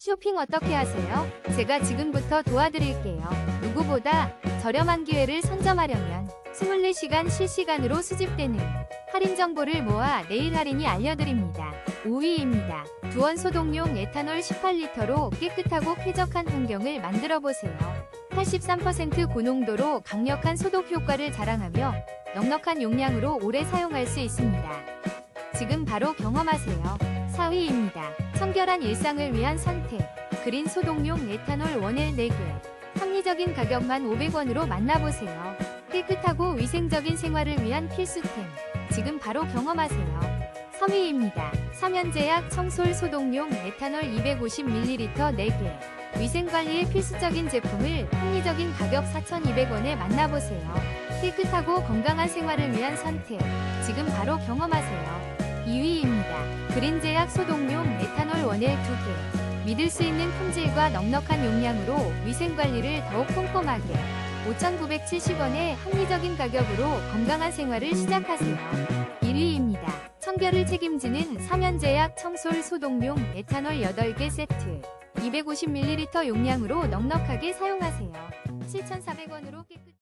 쇼핑 어떻게 하세요? 제가 지금부터 도와드릴게요. 누구보다 저렴한 기회를 선점하려면 24시간 실시간으로 수집되는 할인 정보를 모아 내일 할인이 알려드립니다. 5위입니다. 두원 소독용 에탄올 18리터로 깨끗하고 쾌적한 환경을 만들어 보세요. 83% 고농도로 강력한 소독 효과를 자랑하며 넉넉한 용량으로 오래 사용할 수 있습니다. 지금 바로 경험하세요. 4위입니다. 청결한 일상을 위한 선택. 그린 소독용 에탄올 원엘 4개. 합리적인 가격만 500원으로 만나보세요. 깨끗하고 위생적인 생활을 위한 필수템. 지금 바로 경험하세요. 3위입니다. 삼연제약 청솔 소독용 에탄올 250ml 4개. 위생관리에 필수적인 제품을 합리적인 가격 4,200원에 만나보세요. 깨끗하고 건강한 생활을 위한 선택. 지금 바로 경험하세요. 2위입니다. 그린제약 소독용 에탄올 원엘 2개. 믿을 수 있는 품질과 넉넉한 용량으로 위생관리를 더욱 꼼꼼하게 5,970원의 합리적인 가격으로 건강한 생활을 시작하세요. 1위입니다. 청결을 책임지는 삼연제약 청솔 소독용 에탄올 8개 세트. 250ml 용량으로 넉넉하게 사용하세요. 7,400원으로 깨끗